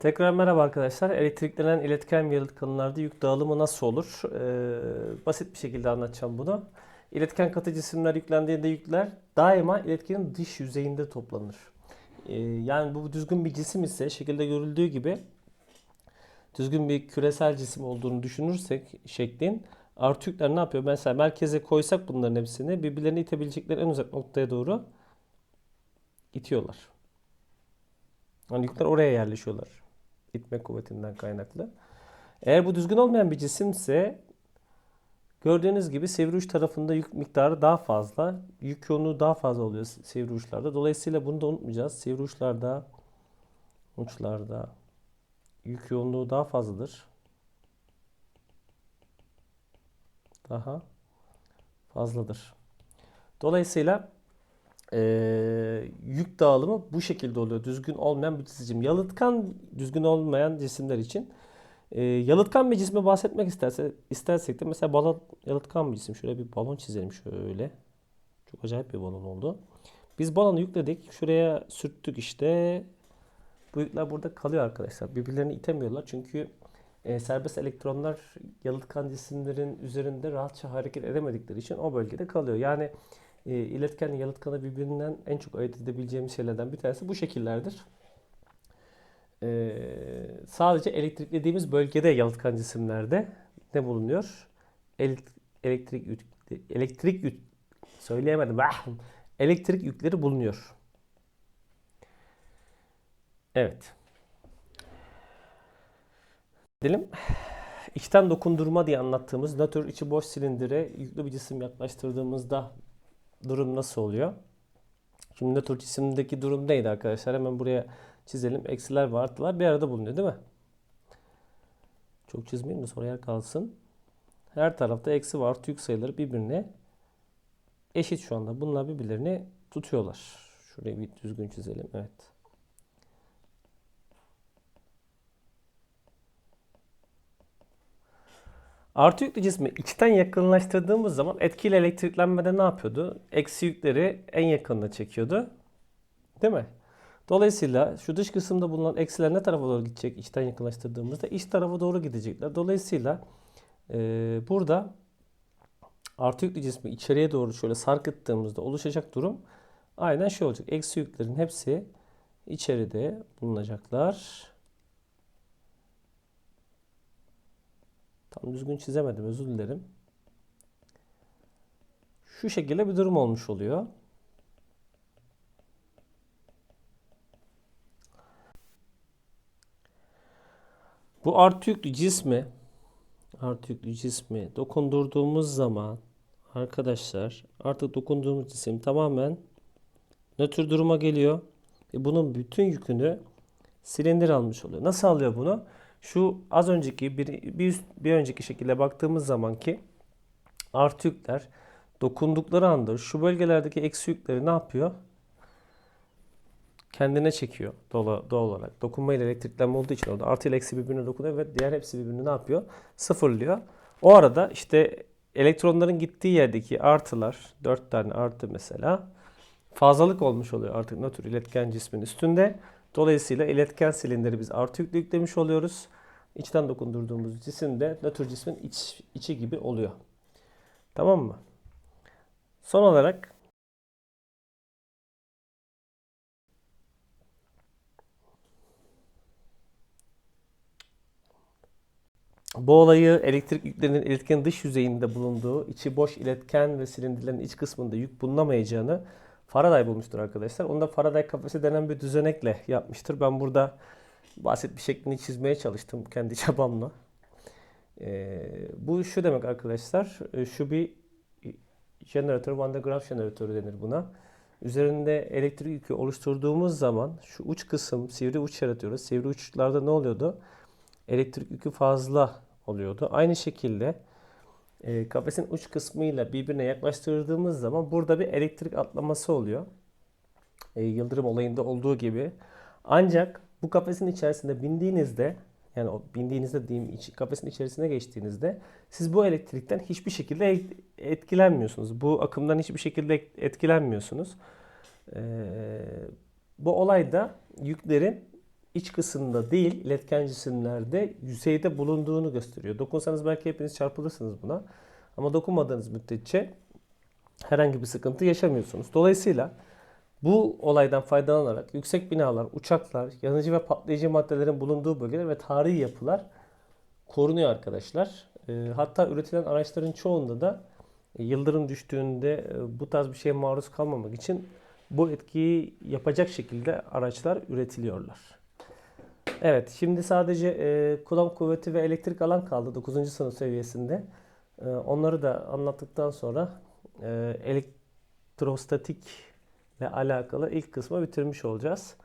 Tekrar merhaba arkadaşlar. Elektriklenen iletken yalıtkanlarda yük dağılımı nasıl olur? Ee, basit bir şekilde anlatacağım bunu. İletken katı cisimler yüklendiğinde yükler daima iletkenin dış yüzeyinde toplanır. Ee, yani bu düzgün bir cisim ise şekilde görüldüğü gibi düzgün bir küresel cisim olduğunu düşünürsek şeklin artı yükler ne yapıyor? Mesela merkeze koysak bunların hepsini birbirlerini itebilecekleri en uzak noktaya doğru itiyorlar. Yani yükler oraya yerleşiyorlar. İtme kuvvetinden kaynaklı. Eğer bu düzgün olmayan bir cisimse gördüğünüz gibi sivri uç tarafında yük miktarı daha fazla. Yük yoğunluğu daha fazla oluyor sivri uçlarda. Dolayısıyla bunu da unutmayacağız. Sivri uçlarda uçlarda yük yoğunluğu daha fazladır. Daha fazladır. Dolayısıyla eee, yük dağılımı bu şekilde oluyor. Düzgün olmayan bir cisim. Yalıtkan düzgün olmayan cisimler için. Eee, yalıtkan bir cisme bahsetmek isterse, istersek de mesela balon yalıtkan bir cisim. Şöyle bir balon çizelim şöyle. Çok acayip bir balon oldu. Biz balonu yükledik. Şuraya sürttük işte. Bu yükler burada kalıyor arkadaşlar. Birbirlerini itemiyorlar. Çünkü e, serbest elektronlar yalıtkan cisimlerin üzerinde rahatça hareket edemedikleri için o bölgede kalıyor. Yani e, iletken yalıtkanı birbirinden en çok ayırt edebileceğimiz şeylerden bir tanesi bu şekillerdir. E, sadece elektriklediğimiz bölgede yalıtkan cisimlerde ne bulunuyor? Elek- elektrik elektrik yük söyleyemedim. Ah! Elektrik yükleri bulunuyor. Evet. Diyelim. İçten dokundurma diye anlattığımız nötr içi boş silindire yüklü bir cisim yaklaştırdığımızda durum nasıl oluyor? Şimdi nötr cisimdeki durum neydi arkadaşlar? Hemen buraya çizelim. Eksiler ve artılar bir arada bulunuyor değil mi? Çok çizmeyeyim de sonra yer kalsın. Her tarafta eksi ve artı yük sayıları birbirine eşit şu anda. Bunlar birbirlerini tutuyorlar. Şurayı bir düzgün çizelim. Evet. Artı yüklü cismi içten yakınlaştırdığımız zaman etkili elektriklenmede ne yapıyordu? Eksi yükleri en yakınına çekiyordu. Değil mi? Dolayısıyla şu dış kısımda bulunan eksiler ne tarafa doğru gidecek içten yakınlaştırdığımızda? iç tarafa doğru gidecekler. Dolayısıyla e, burada artı yüklü cismi içeriye doğru şöyle sarkıttığımızda oluşacak durum aynen şey olacak. Eksi yüklerin hepsi içeride bulunacaklar. Tam düzgün çizemedim özür dilerim. Şu şekilde bir durum olmuş oluyor. Bu artı yüklü cismi artı yüklü cismi dokundurduğumuz zaman arkadaşlar artık dokunduğumuz cisim tamamen nötr duruma geliyor. Ve bunun bütün yükünü silindir almış oluyor. Nasıl alıyor bunu? Şu az önceki bir, bir, üst- bir önceki şekilde baktığımız zaman ki artı yükler dokundukları anda şu bölgelerdeki eksi yükleri ne yapıyor? Kendine çekiyor doğal, doğal olarak. Dokunma ile elektriklenme olduğu için orada artı ile eksi birbirine dokunuyor ve diğer hepsi birbirini ne yapıyor? Sıfırlıyor. O arada işte elektronların gittiği yerdeki artılar, 4 tane artı mesela fazlalık olmuş oluyor artık nötr iletken cismin üstünde. Dolayısıyla iletken silindiri biz artı yüklü yüklemiş oluyoruz. İçten dokundurduğumuz cisim de nötr cismin iç, içi gibi oluyor. Tamam mı? Son olarak bu olayı elektrik yüklerinin iletkenin dış yüzeyinde bulunduğu, içi boş iletken ve silindirlerin iç kısmında yük bulunamayacağını Faraday bulmuştur arkadaşlar. Onu da Faraday kafesi denen bir düzenekle yapmıştır. Ben burada basit bir şeklini çizmeye çalıştım kendi çabamla. Ee, bu şu demek arkadaşlar. e, Şu bir jeneratör, Van de Graaff jeneratörü denir buna. Üzerinde elektrik yükü oluşturduğumuz zaman şu uç kısım sivri uç yaratıyoruz. Sivri uçlarda ne oluyordu? Elektrik yükü fazla oluyordu. Aynı şekilde e, kafesin uç kısmıyla birbirine yaklaştırdığımız zaman burada bir elektrik atlaması oluyor. E, yıldırım olayında olduğu gibi. Ancak bu kafesin içerisinde bindiğinizde yani bindiğinizde diyeyim kafesin içerisine geçtiğinizde siz bu elektrikten hiçbir şekilde et- etkilenmiyorsunuz. Bu akımdan hiçbir şekilde etkilenmiyorsunuz. E, bu olayda yüklerin iç kısımda değil, iletken cisimlerde yüzeyde bulunduğunu gösteriyor. Dokunsanız belki hepiniz çarpılırsınız buna. Ama dokunmadığınız müddetçe herhangi bir sıkıntı yaşamıyorsunuz. Dolayısıyla bu olaydan faydalanarak yüksek binalar, uçaklar, yanıcı ve patlayıcı maddelerin bulunduğu bölgeler ve tarihi yapılar korunuyor arkadaşlar. Ee, hatta üretilen araçların çoğunda da e, yıldırım düştüğünde e, bu tarz bir şeye maruz kalmamak için bu etkiyi yapacak şekilde araçlar üretiliyorlar. Evet, şimdi sadece e, kullanım kuvveti ve elektrik alan kaldı 9. sınıf seviyesinde. E, onları da anlattıktan sonra e, elektrostatik ile alakalı ilk kısmı bitirmiş olacağız.